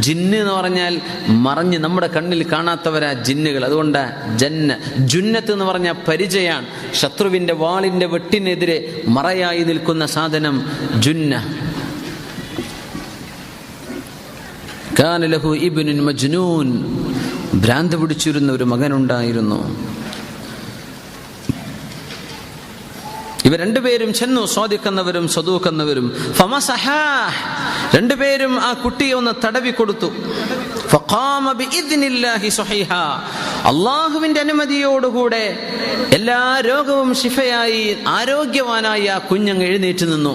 ജിന്ന് എന്ന് പറഞ്ഞാൽ മറഞ്ഞ് നമ്മുടെ കണ്ണിൽ കാണാത്തവരാ ജിന്നുകൾ. അതുകൊണ്ട് ജന്ന ജുന്നത്ത് എന്ന് പറഞ്ഞ പരിചയാണ്. ശത്രുവിന്റെ വാളിന്റെ വെട്ടിനെതിരെ മറയായി നിൽക്കുന്ന സാധനം ജുന്ന. കാന ലഹു മജ്നൂൻ. ഭ്രാന്ത് പിടിച്ചിരുന്ന ഒരു മകനുണ്ടായിരുന്നു. ഇവ രണ്ടുപേരും ചെന്നു സ്വാദിക്കുന്നവരും സ്വതൂക്കുന്നവരും രണ്ടുപേരും ആ കുട്ടിയെ ഒന്ന് തടവി കൊടുത്തു. അള്ളാഹുവിന്റെ അനുമതിയോടുകൂടെ എല്ലാ രോഗവും ശിഫയായി ആരോഗ്യവാനായി ആ കുഞ്ഞങ്ങ് എഴുന്നേറ്റ് നിന്നു.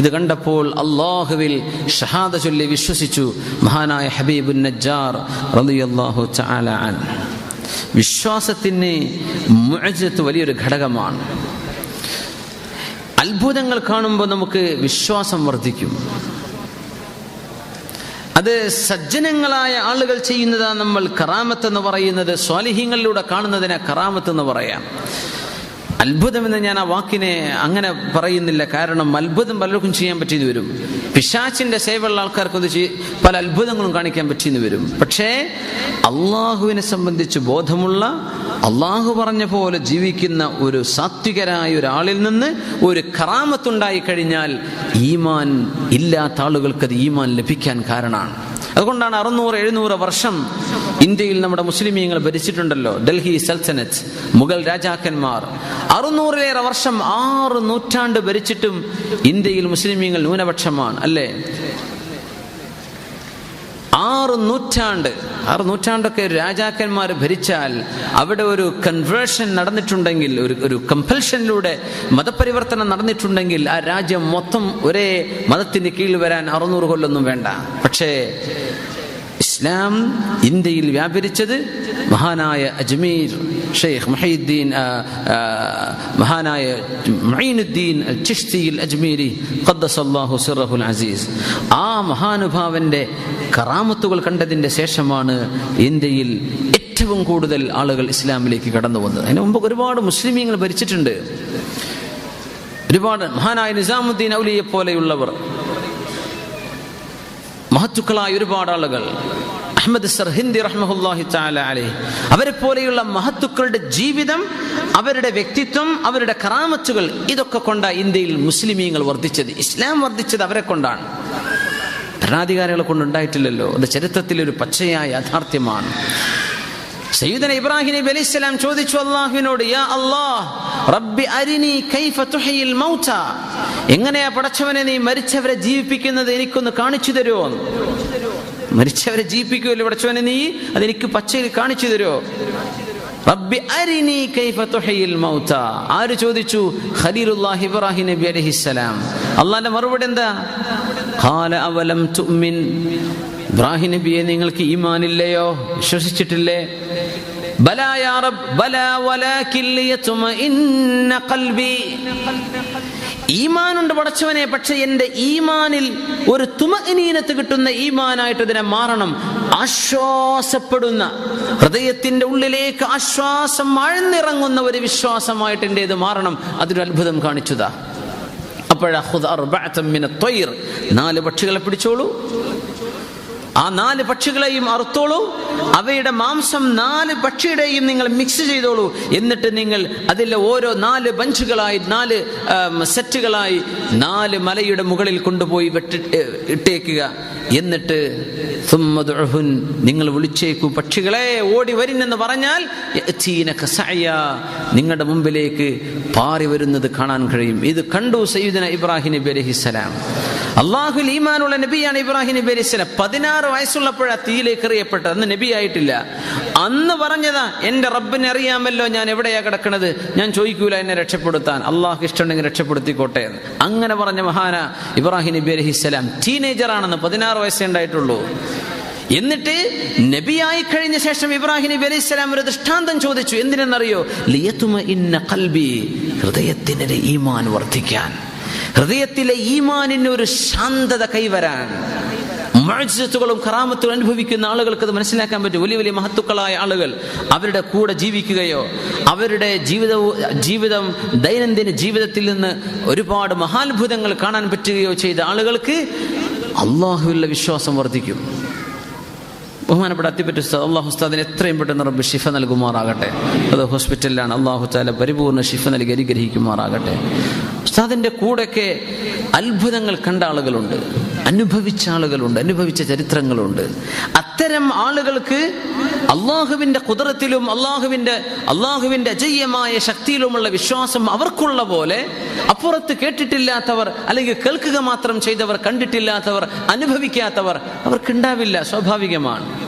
ഇത് കണ്ടപ്പോൾ അള്ളാഹുവിൽ ഷഹാദ ചൊല്ലി വിശ്വസിച്ചു. മഹാനായ ഹബീബു നജ്ജാർ റളിയല്ലാഹു തആല അൻ വിശ്വാസത്തിന് മുഅ്ജിസത്ത് വലിയൊരു ഘടകമാണ്. അത്ഭുതങ്ങൾ കാണുമ്പോൾ നമുക്ക് വിശ്വാസം വർദ്ധിക്കും. അത് സജ്ജനങ്ങളായ ആളുകൾ ചെയ്യുന്നതാണ് നമ്മൾ കറാമത്ത് എന്ന് പറയുന്നത് സ്വാലിഹ്യങ്ങളിലൂടെ കാണുന്നതിനെ കറാമത്ത് എന്ന് പറയാം. അത്ഭുതമെന്ന് ഞാൻ ആ വാക്കിനെ അങ്ങനെ പറയുന്നില്ല. കാരണം അത്ഭുതം പലർക്കും ചെയ്യാൻ പറ്റിയെന്ന് വരും. പിശാച്ചിന്റെ സേവയുള്ള ആൾക്കാർക്ക് ഒന്ന് ചെയ്- പല അത്ഭുതങ്ങളും കാണിക്കാൻ പറ്റിയെന്ന് വരും. പക്ഷേ അള്ളാഹുവിനെ സംബന്ധിച്ച് ബോധമുള്ള അള്ളാഹു പറഞ്ഞ പോലെ ജീവിക്കുന്ന ഒരു സാത്വികരായ ഒരാളിൽ നിന്ന് ഒരു കറാമത്തുണ്ടായി കഴിഞ്ഞാൽ ഈമാൻ ഇല്ലാത്ത ആളുകൾക്ക് അത് ഈമാൻ ലഭിക്കാൻ കാരണമാണ്. അതുകൊണ്ടാണ് അറുന്നൂറ് എഴുന്നൂറ് വർഷം ഇന്ത്യയിൽ നമ്മുടെ മുസ്ലിമീങ്ങൾ ഭരിച്ചിട്ടുണ്ടല്ലോ ഡൽഹി സൽത്തനത്ത് മുഗൾ രാജാക്കന്മാർ. അറുന്നൂറിലേറെ വർഷം ആറ് നൂറ്റാണ്ട് ഭരിച്ചിട്ടും ഇന്ത്യയിൽ മുസ്ലിമീങ്ങൾ ന്യൂനപക്ഷമാണ് അല്ലേ? ആറ് നൂറ്റാണ്ട് ആറ് നൂറ്റാണ്ടൊക്കെ രാജാക്കന്മാർ ഭരിച്ചാൽ അവിടെ ഒരു കൺവേർഷൻ നടന്നിട്ടുണ്ടെങ്കിൽ ഒരു ഒരു കമ്പൽഷനിലൂടെ മതപരിവർത്തനം നടന്നിട്ടുണ്ടെങ്കിൽ ആ രാജ്യം മൊത്തം ഒരേ മതത്തിന് കീഴിൽ വരാൻ അറുന്നൂറ് കൊല്ലൊന്നും വേണ്ട. പക്ഷേ ഇസ്ലാം ഇന്ത്യയിൽ വ്യാപരിച്ചത് മഹാനായ അജ്മീർ ഷെയ്ഖ് മഹീദ്ദീൻ മഹാനായ മുഹീനുദ്ദീൻ അൽ ചിഷ്തിയിൽ അജ്മീരി ഖദ്ദസല്ലാഹു സിറഹുൽ അസീസ്. ആ മഹാനുഭാവന്റെ കറാമത്തുകൾ കണ്ടതിന്റെ ശേഷമാണ് ഇന്ത്യയിൽ ഏറ്റവും കൂടുതൽ ആളുകൾ ഇസ്ലാമിലേക്ക് കടന്നു വന്നത്. അതിന് മുമ്പ് ഒരുപാട് മുസ്ലിമീങ്ങൾ ഭരിച്ചിട്ടുണ്ട്. ഒരുപാട് മഹാനായ നിസാമുദ്ദീൻ ഔലിയെ പോലെയുള്ളവർ മഹത്തുക്കളായ ഒരുപാട് ആളുകൾ അഹമ്മദ് സർഹിന്ദി റഹ്മഹുല്ലാഹി അലൈഹി. അവരെ പോലെയുള്ള മഹത്തുക്കളുടെ ജീവിതം അവരുടെ വ്യക്തിത്വം അവരുടെ കറാമത്തുകൾ ഇതൊക്കെ കൊണ്ടാണ് ഇന്ത്യയിൽ മുസ്ലിമീങ്ങൾ വർദ്ധിച്ചത്. ഇസ്ലാം വർദ്ധിച്ചത് അവരെ കൊണ്ടാണ്. ഭരണാധികാരികളെ കൊണ്ടുണ്ടായിട്ടില്ലല്ലോ അത് ചരിത്രത്തിൽ ഒരു പച്ചയായ യാഥാർത്ഥ്യമാണ്. സയ്യിദന ഇബ്രാഹിം നബി അലൈഹി സ്വലാം ചോദിച്ചു അള്ളാഹുവിനോട് യാ അല്ലാഹ് റബ്ബി അരിനി കൈഫ തുഹയിൽ മൗത എങ്ങനെയാ പടച്ചവനെ നീ മരിച്ചവരെ ജീവിപ്പിക്കുന്നത് എനിക്കൊന്ന് കാണിച്ചു തരുമോ മരിച്ചവരെ ജീവിപ്പിക്കുമല്ലോ പടച്ചവനെ നീ? അതെനിക്ക് പച്ചയിൽ കാണിച്ചു തരുമോ റബ്ബി അരിനി കൈഫ തുഹയിൽ മൗത ആര് ചോദിച്ചു? ഖലീലുല്ലാഹി ഇബ്രാഹിം നബി അലൈഹിസ്സലാം അള്ളാന്റെ മറുപടി എന്താ? ഖാല അവലം തുഅ്മിൻ ഇബ്രാഹിം നബിയെ നിങ്ങൾക്ക് ഈമാനില്ലയോ? വിശ്വസിച്ചിട്ടില്ലേ? ബലാ യാ റബ്ബ് ബലാ വലാകിൻ ലിയത്മഇന്ന ഖൽബി. ഈമാനുണ്ട് പടച്ചവനെ പക്ഷെ എന്റെ ഈമാനിൽ ഒരു തുമനീനത്ത് കിട്ടുന്ന ഈമാനായിട്ട് ഇതിനെ മാറണം. ആശ്വാസപ്പെടുന്ന ഹൃദയത്തിന്റെ ഉള്ളിലേക്ക് ആശ്വാസം ആഴ്ന്നിറങ്ങുന്ന ഒരു വിശ്വാസമായിട്ട് എന്റെ ഇത് മാറണം. അതൊരു അത്ഭുതം കാണിച്ചതാ. അപ്പോഴാ നാല് പക്ഷികളെ പിടിച്ചോളൂ. ആ നാല് പക്ഷികളെയും അറുത്തോളൂ. അവയുടെ മാംസം നാല് പക്ഷിയുടെയും നിങ്ങൾ മിക്സ് ചെയ്തോളൂ. എന്നിട്ട് നിങ്ങൾ അതിലെ ഓരോ നാല് ബഞ്ചുകളായി നാല് സെറ്റുകളായി നാല് മലയുടെ മുകളിൽ കൊണ്ടുപോയി വെട്ടി ഇട്ടേക്കുക. എന്നിട്ട് നിങ്ങൾ വിളിച്ചേക്കു പക്ഷികളെ ഓടി വരുന്നെന്ന് പറഞ്ഞാൽ നിങ്ങളുടെ മുമ്പിലേക്ക് പാറി വരുന്നത് കാണാൻ കഴിയും. ഇത് കണ്ടു സയ്യിദന ഇബ്രാഹിം നബി അലഹിസ്സലാം. അള്ളാഹുൽ ഈമാനുള്ള നബിയാണ് ഇബ്രാഹിം നബി അലൈഹി സ്വലാം. പതിനാറ് വയസ്സുള്ളപ്പോഴാ തീയിലേക്ക് എറിയപ്പെട്ടത്. അന്ന് നബി ആയിട്ടില്ല. അന്ന് പറഞ്ഞതാ എന്റെ റബ്ബിനെ അറിയാമല്ലോ ഞാൻ എവിടെയാ കിടക്കണത്? ഞാൻ ചോദിക്കൂല എന്നെ രക്ഷപ്പെടുത്താൻ. അള്ളാഹു ഇഷ്ടമുണ്ടെങ്കിൽ രക്ഷപ്പെടുത്തിക്കോട്ടെ എന്ന്. അങ്ങനെ പറഞ്ഞ മഹാന ഇബ്രാഹിം നബി അലൈഹി സ്വലാം. ടീനേജർ ആണെന്ന് പതിനാറ് വയസ്സേ ഉണ്ടായിട്ടുള്ളൂ. എന്നിട്ട് നബിയായി കഴിഞ്ഞ ശേഷം ഇബ്രാഹിം നബി അലൈഹി ഒരു ദൃഷ്ടാന്തം ചോദിച്ചു. എന്തിനെന്നറിയോ? ലിയത്തുമ ഇന്ന കൽബി ഹൃദയത്തിനൊരു ഈമാൻ വർദ്ധിക്കാൻ. ഹൃദയത്തിലെ ഈമാനിന് ഒരു ശാന്തത കൈവരാൻ മഴത്തുകളും കറാമത്തുകളും അനുഭവിക്കുന്ന ആളുകൾക്ക് അത് മനസ്സിലാക്കാൻ പറ്റും. വലിയ വലിയ മഹത്തുക്കളായ ആളുകൾ അവരുടെ കൂടെ ജീവിക്കുകയോ അവരുടെ ജീവിതവും ജീവിതം ദൈനംദിന ജീവിതത്തിൽ നിന്ന് ഒരുപാട് മഹാത്ഭുതങ്ങൾ കാണാൻ പറ്റുകയോ ചെയ്ത ആളുകൾക്ക് അള്ളാഹുവിലുള്ള വിശ്വാസം വർദ്ധിക്കും. ബഹുമാനപ്പെട്ട അത്തിപ്പറ്റ ഉസ്താദ് അള്ളാഹു ഉസ്താദിന് എത്രയും പെട്ടെന്ന് റബ്ബ് ഷിഫ നൽകുമാറാകട്ടെ. അത് ഹോസ്പിറ്റലിലാണ്. അള്ളാഹു താല പരിപൂർണ ഷിഫ നൽകി അനുഗ്രഹിക്കുമാറാകട്ടെ. ഉസ്താദിന്റെ കൂടെയൊക്കെ അത്ഭുതങ്ങൾ കണ്ട ആളുകളുണ്ട്. അനുഭവിച്ച ആളുകളുണ്ട്. അനുഭവിച്ച ചരിത്രങ്ങളുണ്ട്. അത്തരം ആളുകൾക്ക് അള്ളാഹുവിന്റെ കുതിരത്തിലും അള്ളാഹുവിന്റെ അള്ളാഹുവിന്റെ അജയ്യമായ ശക്തിയിലുമുള്ള വിശ്വാസം അവർക്കുള്ള പോലെ അപ്പുറത്ത് കേട്ടിട്ടില്ലാത്തവർ അല്ലെങ്കിൽ കേൾക്കുക മാത്രം ചെയ്തവർ കണ്ടിട്ടില്ലാത്തവർ അനുഭവിക്കാത്തവർ അവർക്കുണ്ടാവില്ല. സ്വാഭാവികമാണ്.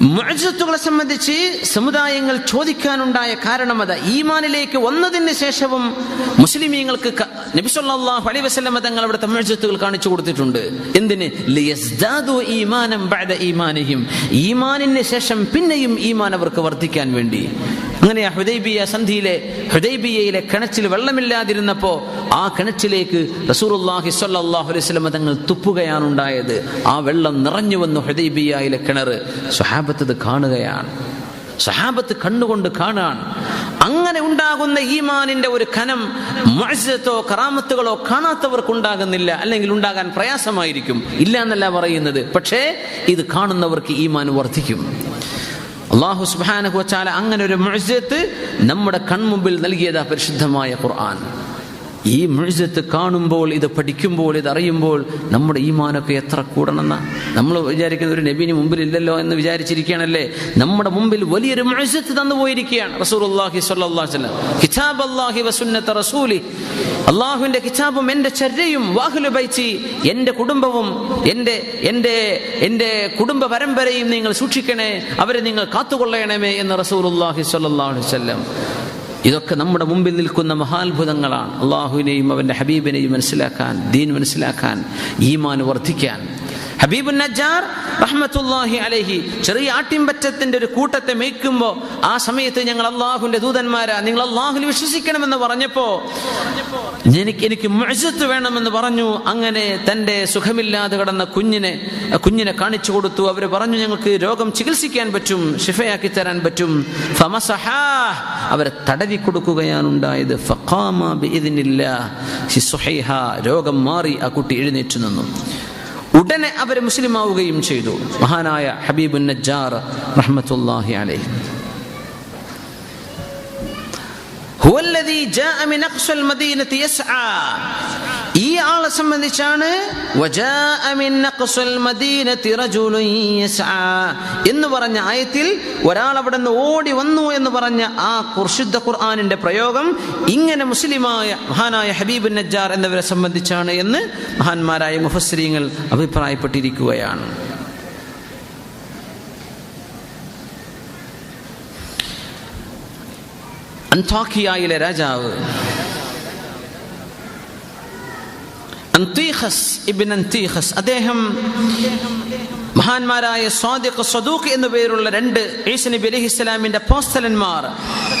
മുഅ്ജിസത്തുകളെ സംബന്ധിച്ച് സമുദായങ്ങൾ ചോദിക്കാനുണ്ടായ കാരണം അത്. ഈമാനിലേക്ക് വന്നതിന് ശേഷവും മുസ്ലിമീങ്ങൾക്ക് നബിസൊല്ലാഹു അലൈഹി വസല്ലം തങ്ങൾ അവിടുത്തെ മുഅ്ജിസത്തുകൾ കാണിച്ചു കൊടുത്തിട്ടുണ്ട്. എന്തിന്? ഈമാനം ഈമാനിന് ശേഷം പിന്നെയും ഈമാൻ അവർക്ക് വർദ്ധിക്കാൻ വേണ്ടി. അങ്ങനെയാ ഹുദൈബിയ സന്ധിയിലെ ഹുദൈബിയയിലെ കിണറ്റിൽ വെള്ളമില്ലാതിരുന്നപ്പോൾ ആ കിണറ്റിലേക്ക് റസൂലുള്ളാഹി സ്വല്ലല്ലാഹു അലൈഹി വസല്ലം തങ്ങൾ തുപ്പുകയാണ് ഉണ്ടായത് ആ വെള്ളം നിറഞ്ഞു വന്നു ഹുദൈബിയയിലെ കിണർ. സ്വഹാബത്ത് ഇത് കാണുകയാണ്. സഹാബത്ത് കണ്ണുകൊണ്ട് കാണാൻ അങ്ങനെ ഉണ്ടാകുന്ന ഈമാനിന്റെ ഒരു കനം മുഅ്ജിസത്തോ കറാമത്തുകളോ കാണാത്തവർക്ക് ഉണ്ടാകുന്നില്ല അല്ലെങ്കിൽ ഉണ്ടാകാൻ പ്രയാസമായിരിക്കും. ഇല്ല എന്നല്ല പറയുന്നത്. പക്ഷേ ഇത് കാണുന്നവർക്ക് ഈമാൻ വർദ്ധിക്കും. അള്ളാഹു വച്ചാല അങ്ങനെ ഒരു മുഅ്ജിസത്ത് നമ്മുടെ കൺമുമ്പിൽ നൽകിയതാ പരിശുദ്ധമായ ഖുർആൻ. ഈ മുഴുസത്ത് കാണുമ്പോൾ ഇത് പഠിക്കുമ്പോൾ ഇത് അറിയുമ്പോൾ നമ്മുടെ ഈമാനൊക്കെ എത്ര കൂടണമെന്ന? നമ്മൾ വിചാരിക്കുന്ന ഒരു നബിന് മുമ്പിൽ ഇല്ലല്ലോ എന്ന് വിചാരിച്ചിരിക്കുകയാണല്ലേ? നമ്മുടെ മുമ്പിൽ വലിയൊരു മുഴുസത്ത് തന്നു പോയിരിക്കുകയാണ് അലൈഹി വസല്ലം. കിതാബ് അല്ലാഹി വസുന്നത റസൂലി. അള്ളാഹുവിന്റെ കിതാബും എന്റെ ചര്യയും വാഹുലു ബൈച്ചി എന്റെ കുടുംബവും എന്റെ എന്റെ എന്റെ കുടുംബ പരമ്പരയും നിങ്ങൾ സൂക്ഷിക്കണേ അവരെ നിങ്ങൾ കാത്തുകൊള്ളണമേ എന്ന് റസൂർ അള്ളാഹി അലൈഹി വസല്ലം ഇതൊക്കെ നമ്മുടെ മുമ്പിൽ നിൽക്കുന്ന മഹാത്ഭുതങ്ങളാണ്. അള്ളാഹുവിനെയും അവന്റെ ഹബീബിനെയും മനസ്സിലാക്കാൻ ദീൻ മനസ്സിലാക്കാൻ ഈമാൻ വർദ്ധിക്കാൻ. ഹബീബു നജാർ റഹ്മത്തുല്ലാഹി അലഹി ചെറിയ ആട്ടിൻപറ്റത്തിന്റെ ഒരു കൂട്ടത്തെ മേയ്ക്കുമ്പോൾ ആ സമയത്ത് ഞങ്ങൾ അള്ളാഹുവിന്റെ ദൂതന്മാരാ നിങ്ങൾ അള്ളാഹുൽ വിശ്വസിക്കണമെന്ന് പറഞ്ഞപ്പോ എനിക്ക് എനിക്ക് മഴത്ത് വേണമെന്ന് പറഞ്ഞു. അങ്ങനെ തന്റെ സുഖമില്ലാതെ കിടന്ന കുഞ്ഞിനെ കുഞ്ഞിനെ കാണിച്ചു കൊടുത്തു. അവർ പറഞ്ഞു ഞങ്ങൾക്ക് രോഗം ചികിത്സിക്കാൻ പറ്റും ഷിഫയാക്കി തരാൻ പറ്റും. അവരെ തടവി കൊടുക്കുകയാണ് ഉണ്ടായത്. രോഗം മാറി ആ കുട്ടി എഴുന്നേറ്റ് നിന്നു. ഉടനെ അവർ മുസ്ലിം ആവുകയും ചെയ്തു മഹാനായ ഹബീബുൻ നജ്ജാർ റഹ്മത്തുല്ലാഹി അലൈഹി هو الذي جاء من أقصى المدينة يسعى ഈ ആളെ സംബന്ധിച്ചാണ് എന്ന് പറഞ്ഞ ആയത്തിൽ ഒരാൾ അവിടെ നിന്ന് ഓടി വന്നു എന്ന് പറഞ്ഞ ആ കുർശുദ്ധ ഖുർആാനിന്റെ പ്രയോഗം ഇങ്ങനെ മുസ്ലിമായ മഹാനായ ഹബീബ് നജ്ജാർ എന്നിവരെ സംബന്ധിച്ചാണ് എന്ന് മഹാന്മാരായ മുഹസ്രീങ്ങൾ അഭിപ്രായപ്പെട്ടിരിക്കുകയാണ്. അന്താഖിയായിലെ രാജാവ് അന്തീഖസ് ഇബിൻ അന്തീഖസ് അദ്ദേഹം മഹാന്മാരായ സ്വാദിഖ് സദൂഖ് എന്നു പേരുള്ള രണ്ട് ഈസനബി നബി അലൈഹി ഇസ്ലാമിന്റെ പോസ്റ്റലന്മാർ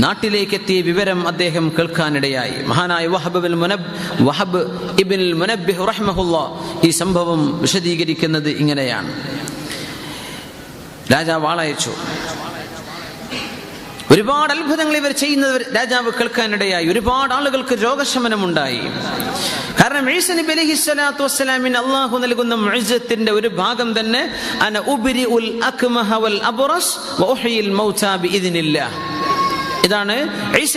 നാട്ടിലേക്ക് എത്തിയ വിവരം അദ്ദേഹം കേൾക്കാനിടയായി. മഹാനായ വഹബ് മുനബ് വഹബ് ഇബിൻ മുനബ്ബിഹ് റഹ്മഹുല്ല ഈ സംഭവം വിശദീകരിക്കുന്നത് ഇങ്ങനെയാണ്. രാജാവ് ആളയച്ചു ഒരുപാട് അത്ഭുതങ്ങൾ ഇവർ ചെയ്യുന്നത് രാജാവ് കേൾക്കാനിടയായി. ഒരുപാട് ആളുകൾക്ക് രോഗശമനം ഉണ്ടായി കാരണം ഈസ നബി അലൈഹി സ്വലാത്തു വസ്സലാമിന് അള്ളാഹു നൽകുന്ന മുഅ്ജിസത്തിന്റെ ഒരു ഭാഗം തന്നെ അന ഉബരി ഉൽ അക്മഹ വൽ അബ്റസ് ബിഇദ്നില്ലാഹ്. ഇതാണ്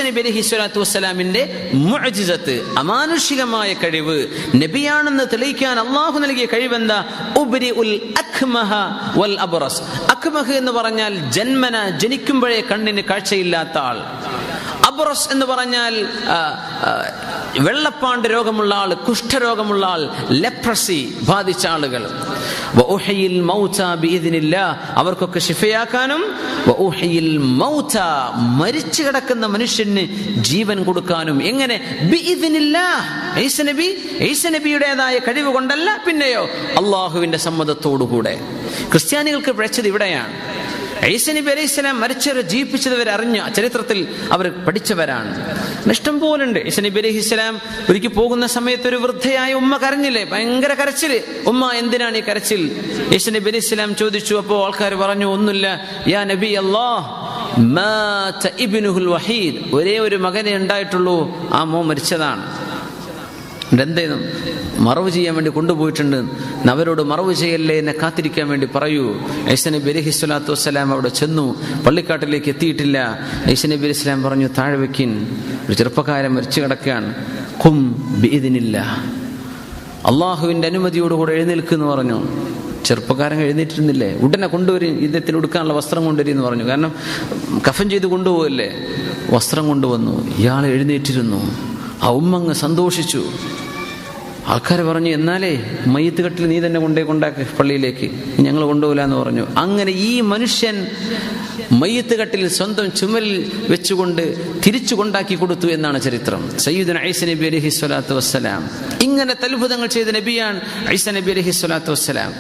നബി അലൈഹി സ്വലാത്തു വസ്സലാമിന്റെ മുഅ്ജിസത്ത് അമാനുഷികമായ കഴിവ്. നബിയാണെന്ന് തെളിയിക്കാൻ അള്ളാഹു നൽകിയ കഴിവെന്താ? ഉബരി ഉൽ അഖ്മഹ വൽ അബ്റസ്. അഖ്മഹ് എന്ന് പറഞ്ഞാൽ ജന്മന ജനിക്കുമ്പോഴേ കണ്ണിന് കാഴ്ചയില്ലാത്ത ആൾ. അബ്റസ് എന്ന് പറഞ്ഞാൽ വെള്ളപ്പാണ്ട് രോഗമുള്ള ആൾ കുഷ്ഠരോഗമുള്ള ആൾ ലെപ്രസി ബാധിച്ച ആളുകൾ. അവർക്കൊക്കെ മൗത മരിച്ചു കിടക്കുന്ന മനുഷ്യന് ജീവൻ കൊടുക്കാനും. എങ്ങനെ? ബിഇദ്നില്ലാ ഈസ നബി ഈസ നബിയുടേതായ കഴിവ് കൊണ്ടല്ല പിന്നെയോ അള്ളാഹുവിന്റെ സമ്മതത്തോടുകൂടെ. ക്രിസ്ത്യാനികൾക്ക് പിഴച്ചത് ഇവിടെയാണ്. ഈസ നബി അലൈഹി സ്വലാം മരിച്ചവരെ ജീവിപ്പിച്ചത് അറിഞ്ഞ ചരിത്രത്തിൽ അവർ പഠിച്ചവരാണ്. ഇഷ്ടം പോലുണ്ട്. ഈസ നബി ഇസ്ലാം ഒരിക്കൽ പോകുന്ന സമയത്ത് ഒരു വൃദ്ധയായ ഉമ്മ കരഞ്ഞില്ലേ? ഭയങ്കര കരച്ചിൽ. ഉമ്മ എന്തിനാണ് ഈ കരച്ചിൽ? ഈസ നബി ഇസ്ലാം ചോദിച്ചു. അപ്പോൾ ആൾക്കാർ പറഞ്ഞു ഒന്നുമില്ല. യാ നബി വഹീദ്. ഒരേ ഒരു മകനെ ഉണ്ടായിട്ടുള്ളൂ. ആ മോ മരിച്ചതാണ്. എന്ത് ചെയ്തു മറവ് ചെയ്യാൻ വേണ്ടി കൊണ്ടുപോയിട്ടുണ്ട്. അവരോട് മറവ് ചെയ്യല്ലേ എന്നെ കാത്തിരിക്കാൻ വേണ്ടി പറയൂ. ഐസനബി അലഹി സ്വലാത്തു വസ്സലാം അവിടെ ചെന്നു. പള്ളിക്കാട്ടിലേക്ക് എത്തിയിട്ടില്ല. ഐസനബി അലി ഇസ്ലാം പറഞ്ഞു താഴെ വെക്കിൻ. ഒരു ചെറുപ്പക്കാരൻ മരിച്ചു കിടക്കുകയാണ്. കും ബീദിനില്ല അള്ളാഹുവിന്റെ അനുമതിയോടുകൂടെ എഴുന്നേൽക്കുന്നു പറഞ്ഞു. ചെറുപ്പക്കാരൻ എഴുന്നേറ്റിരുന്നില്ലേ? ഉടനെ കൊണ്ടുവരും യുദ്ധത്തിന് ഉടുക്കാനുള്ള വസ്ത്രം കൊണ്ടുവരും പറഞ്ഞു. കാരണം കഫൻ ചെയ്ത് കൊണ്ടുപോകല്ലേ വസ്ത്രം കൊണ്ടുവന്നു. ഇയാൾ എഴുന്നേറ്റിരുന്നു. ആ സന്തോഷിച്ചു. ആൾക്കാർ പറഞ്ഞു എന്നാലേ മയ്യത്ത് കെട്ടിൽ നീ തന്നെ കൊണ്ടേ കൊണ്ടാക്ക് പള്ളിയിലേക്ക്. ഞങ്ങൾ കൊണ്ടുപോകില്ല എന്ന് പറഞ്ഞു. അങ്ങനെ ഈ മനുഷ്യൻ മയ്യത്ത് കെട്ടിൽ സ്വന്തം ചുമലിൽ വെച്ചുകൊണ്ട് തിരിച്ചു കൊണ്ടാക്കി കൊടുത്തു എന്നാണ് ചരിത്രം. സയ്യിദ് ഐസ നബി അലഹി സ്വലാത്തു വസ്സലാം. ഇങ്ങനെ തൽഭുതങ്ങൾ ചെയ്ത നബിയാണ് ഐസ നബി അലഹി സ്വലാത്തു വസ്സലാം.